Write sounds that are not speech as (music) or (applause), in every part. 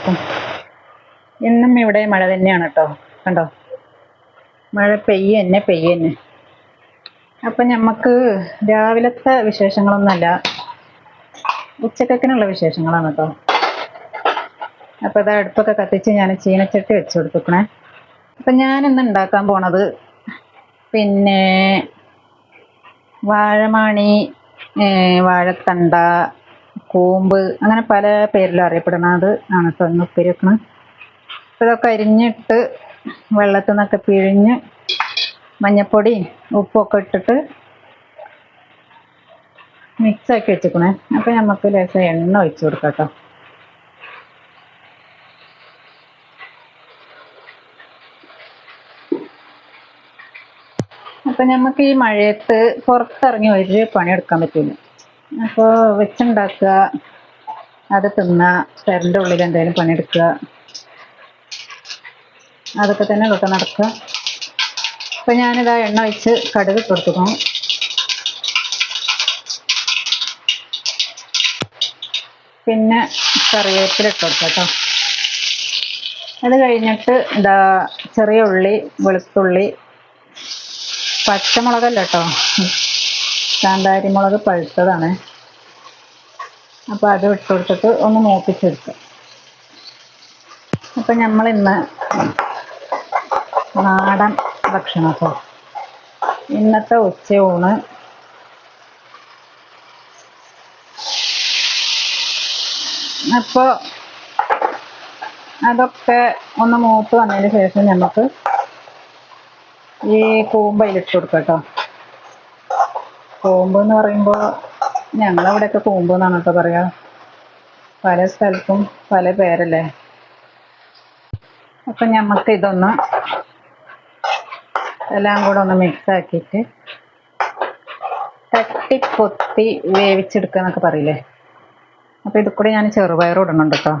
അസ്സാമലൈക്കും ഇന്നും ഇവിടെ മഴ തന്നെയാണ് കേട്ടോ. കണ്ടോ? മഴ പെയ്യന്നെ പെയ്യന്നെ അപ്പം ഞമ്മക്ക് രാവിലത്തെ വിശേഷങ്ങളൊന്നുമല്ല ഉച്ചക്കത്തിനുള്ള വിശേഷങ്ങളാണ് കേട്ടോ. അപ്പോൾ അത് അടുപ്പൊക്കെ കത്തിച്ച് ഞാൻ ചീനച്ചട്ടി വെച്ച് കൊടുത്തുക്കണേ അപ്പം ഞാനിന്ന് ഉണ്ടാക്കാൻ പോണത് പിന്നെ വാഴമാണി വാഴത്തണ്ട കൂമ്പ് അങ്ങനെ പല പേരിലും അറിയപ്പെടുന്നത്. ആണ് വെക്കണത് അപ്പോൾ ഇതൊക്കെ അരിഞ്ഞിട്ട് വെള്ളത്തിൽ നിന്നൊക്കെ പിഴിഞ്ഞ് മഞ്ഞപ്പൊടി ഉപ്പൊക്കെ ഇട്ടിട്ട് മിക്സ് ആക്കി വെച്ചിക്കണേ അപ്പോൾ നമുക്ക് ലേശം എണ്ണ ഒഴിച്ചു കൊടുക്കാം കേട്ടോ. അപ്പം നമുക്ക് ഈ മഴയത്ത് പുറത്തിറങ്ങി ഒരു പണിയെടുക്കാൻ പറ്റില്ല. അപ്പോൾ വെച്ചുണ്ടാക്കുക. അത് തിന്നുക പെരന്റെ ഉള്ളിൽ എന്തെങ്കിലും പണിയെടുക്കുക. അതൊക്കെ തന്നെ ഇതൊക്കെ നടക്കുക. അപ്പം ഞാനിതാ എണ്ണ വെച്ച് കടുക് കൊടുത്തു. പിന്നെ കറിവേപ്പില ഇട്ട് കൊടുക്കാം കേട്ടോ. അത് കഴിഞ്ഞിട്ട് ഇതാ ചെറിയ ഉള്ളി വെളുത്തുള്ളി പച്ചമുളകല്ല കേട്ടോ. കാന്താരി മുളക് പഴുത്തതാണ്. അപ്പോൾ അത് ഇട്ട് കൊടുത്തിട്ട് ഒന്ന് മൂപ്പിച്ചെടുക്കുക അപ്പം നമ്മൾ ഇന്ന് നാടൻ ഭക്ഷണം കേട്ടോ ഇന്നത്തെ ഉച്ചയൂണ്. അപ്പോൾ അതൊക്കെ ഒന്ന് മൂത്ത് വന്നതിന് ശേഷം നമുക്ക് ഈ കൂമ്പയിലിട്ട് കൊടുക്കാം കേട്ടോ കൂമ്പ് എന്ന് പറയുമ്പോൾ ഞങ്ങളവിടെയൊക്കെ കൂമ്പ് എന്നാണ് കേട്ടോ പറയാ. പല സ്ഥലത്തും പല പേരല്ലേ? അപ്പം ഞമ്മക്ക് ഇതൊന്ന് എല്ലാം കൂടെ ഒന്ന് മിക്സ് ആക്കിയിട്ട് തട്ടിപ്പൊത്തി വേവിച്ചെടുക്കുക എന്നൊക്കെ പറയില്ലേ? അപ്പം ഇത് കൂടെ ഞാൻ ചെറുപയർ ഇടുന്നുണ്ട് കേട്ടോ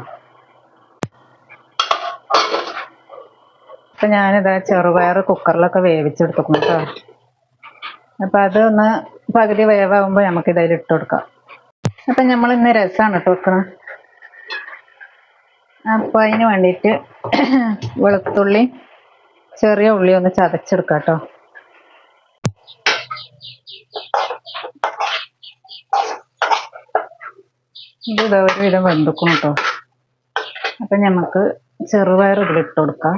അപ്പം ഞാനിതാ ചെറുപയർ കുക്കറിലൊക്കെ വേവിച്ചെടുത്തേക്കും കേട്ടോ അപ്പം അതൊന്ന് പകുതി വേവാകുമ്പോൾ നമുക്ക് ഇതിൽ ഇട്ട് കൊടുക്കാം. അപ്പം നമ്മൾ ഇന്ന് രസമാണ് ഇട്ട് വെക്കണം അപ്പൊ അതിന് വേണ്ടിയിട്ട് (clears throat) വെളുത്തുള്ളി ചെറിയ ഉള്ളി ഒന്ന് ചതച്ചെടുക്കാം കേട്ടോ ഇത് ഇതാ ഒരുവിധം വെന്തുക്കും കേട്ടോ അപ്പം നമുക്ക് ചെറുപയർ ഇതിലിട്ട് കൊടുക്കാം.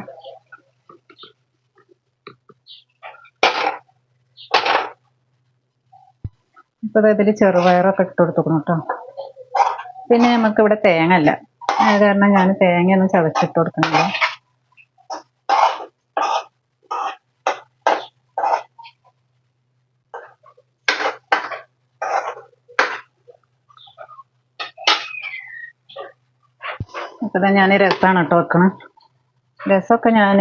ഇപ്പോൾ ഇതിൽ ചെറുപയറൊക്കെ ഇട്ട് കൊടുത്തുക്കണം കേട്ടോ പിന്നെ നമുക്ക് ഇവിടെ തേങ്ങ അല്ല കാരണം ഞാൻ തേങ്ങയൊന്നും ചതച്ചിട്ട് കൊടുക്കുന്നില്ല. അപ്പോൾ ഞാൻ രസമാണ് കേട്ടോ വെക്കണം. രസമൊക്കെ ഞാൻ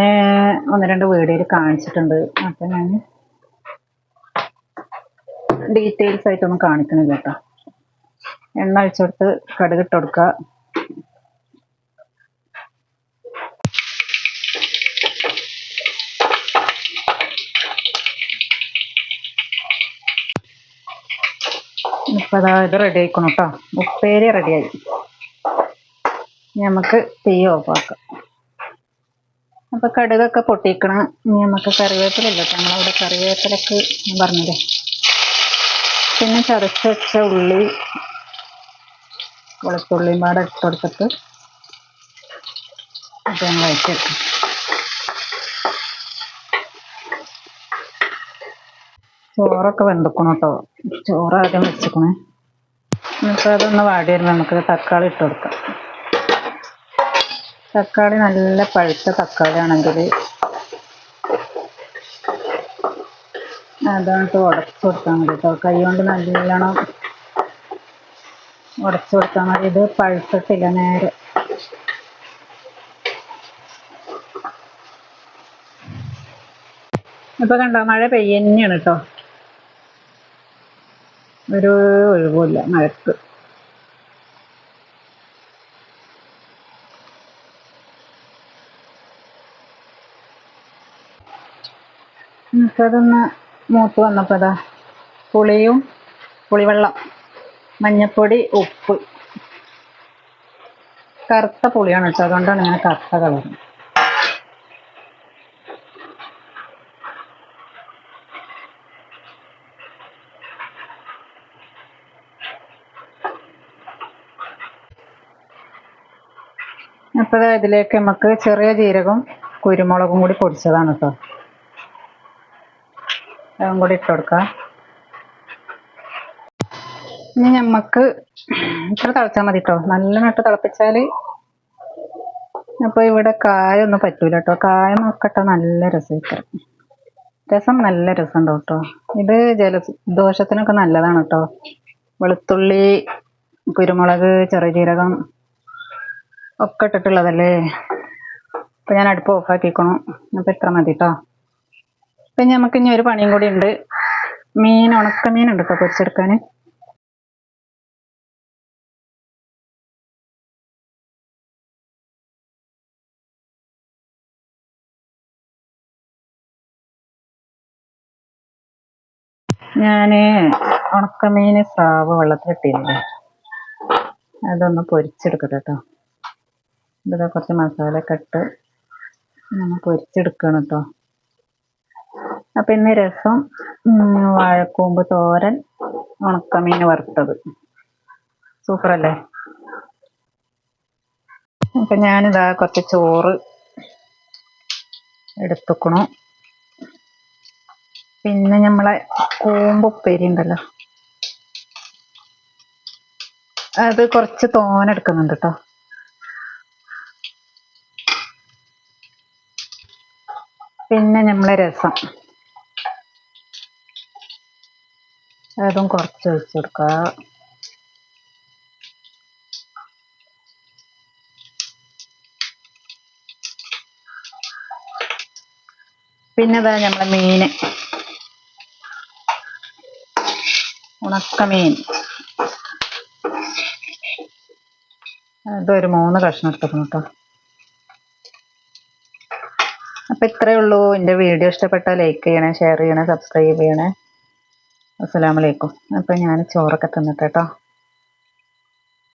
ഒന്ന് രണ്ട് വീഡിയോയിൽ കാണിച്ചിട്ടുണ്ട്. അപ്പൊ ഞാൻ ഡീറ്റെയിൽസ് ആയിട്ടൊന്നും കാണിക്കണില്ല കേട്ടോ എണ്ണ അഴിച്ചെടുത്ത് കടുകിട്ട് കൊടുക്കുക ഇപ്പം അതാ ഇത് റെഡി ആയിക്കണം കേട്ടോ ഉപ്പേരി റെഡിയായി നമുക്ക് തീ ഓഫാക്കാം അപ്പോൾ കടുകൊക്കെ പൊട്ടിക്കണം. ഇനി നമുക്ക് കറിവേപ്പിലല്ലോ നമ്മളവിടെ കറിവേപ്പിലക്ക് പറഞ്ഞില്ലേ? പിന്നെ ചതച്ച് വെച്ച ഉള്ളി വെളുത്തുള്ളിയും പാടെ ഇട്ട് കൊടുത്തിട്ട് അത് ഞങ്ങൾ വഴറ്റിയെടുക്കും ചോറൊക്കെ വെന്തക്കണം കേട്ടോ ചോറ് ആദ്യം വെച്ചിക്കണേ. എന്നിട്ട് അതൊന്ന് വാടി വരുമ്പോൾ നമുക്ക് തക്കാളി ഇട്ട് കൊടുക്കാം. തക്കാളി നല്ല പഴുത്ത തക്കാളി ആണെങ്കിൽ അതാണ് ഉടച്ചു കൊടുത്താൽ മതി കേട്ടോ കൈ കൊണ്ട് നല്ലോണം ഉടച്ചു കൊടുത്താൽ മതി. ഇത് പഴുത്തിട്ടില്ല നേരെ. ഇപ്പൊ കണ്ടോ മഴ പെയ്യന്നെയാണ് കേട്ടോ ഒരു ഒഴിവുമില്ല മഴക്ക്. നമുക്കതൊന്ന് മൂത്ത് വന്നപ്പോൾ അതാ പുളിയും പുളിവെള്ളം മഞ്ഞപ്പൊടി ഉപ്പ്. കറുത്ത പുളിയാണ് കേട്ടോ അതുകൊണ്ടാണ് ഇങ്ങനെ കറുത്ത കളർ അപ്പോൾ ഇതിലേക്ക് നമുക്ക് ചെറിയ ജീരകം കുരുമുളകും കൂടി പൊടിച്ചതാണ് കേട്ടോ. അതും കൂടി ഇട്ട് കൊടുക്കാം. ഇനി നമുക്ക് ഇത്ര തിളച്ചാൽ മതി കേട്ടോ നല്ല നട്ട് തിളപ്പിച്ചാൽ അപ്പോൾ ഇവിടെ കായൊന്നും പറ്റൂല കേട്ടോ കായ നോക്കട്ടോ നല്ല രസമായിരിക്കും രസം നല്ല രസം ഉണ്ടോ കേട്ടോ ഇത് ജലദോഷത്തിനൊക്കെ നല്ലതാണ് കേട്ടോ വെളുത്തുള്ളി കുരുമുളക് ചെറുജീരകം ഒക്കെ ഇട്ടിട്ടുള്ളതല്ലേ? അപ്പം ഞാൻ അടുപ്പ് ഓഫാക്കിക്കണു അപ്പം ഇത്ര മതി കേട്ടോ പിന്നെ നമുക്ക് ഇനി ഒരു പണിയും കൂടി ഉണ്ട്. മീൻ ഉണക്ക മീൻ ഉണ്ട് കേട്ടോ പൊരിച്ചെടുക്കാൻ ഞാൻ ഉണക്കമീൻ സ്രാവ് വെള്ളത്തിലിട്ടിരുന്നു അതൊന്ന് പൊരിച്ചെടുക്കട്ടെ കേട്ടോ. ഇതാ കുറച്ച് മസാല ഒക്കെ ഇട്ട് പൊരിച്ചെടുക്കണം കേട്ടോ. അപ്പം ഇന്ന് രസം വാഴക്കൂമ്പ് തോരൻ ഉണക്കമീൻ വറുത്തത്. സൂപ്പർ അല്ലേ അപ്പം ഞാനിതാ കുറച്ച് ചോറ് എടുത്തുക്കണു. പിന്നെ നമ്മളെ കൂമ്പ് ഉപ്പേരി ഉണ്ടല്ലോ. അത് കുറച്ച് തോനെടുക്കുന്നുണ്ട് കേട്ടോ പിന്നെ നമ്മളെ രസം. അതും കുറച്ച് ഒഴിച്ചു കൊടുക്കുക പിന്നെ ഇതാ നമ്മളെ മീൻ ഉണക്കമീൻ ഇതൊരു മൂന്ന് കഷ്ണം എടുത്തിരുന്നു കേട്ടോ അപ്പൊ ഇത്രയേ ഉള്ളൂ. എന്റെ വീഡിയോ ഇഷ്ടപ്പെട്ടാൽ ലൈക്ക് ചെയ്യണേ ഷെയർ ചെയ്യണേ സബ്സ്ക്രൈബ് ചെയ്യണേ. അസ്സലാമലൈക്കും അപ്പൊ ഞാൻ ചോറൊക്കെ തിന്നിട്ട് കേട്ടോ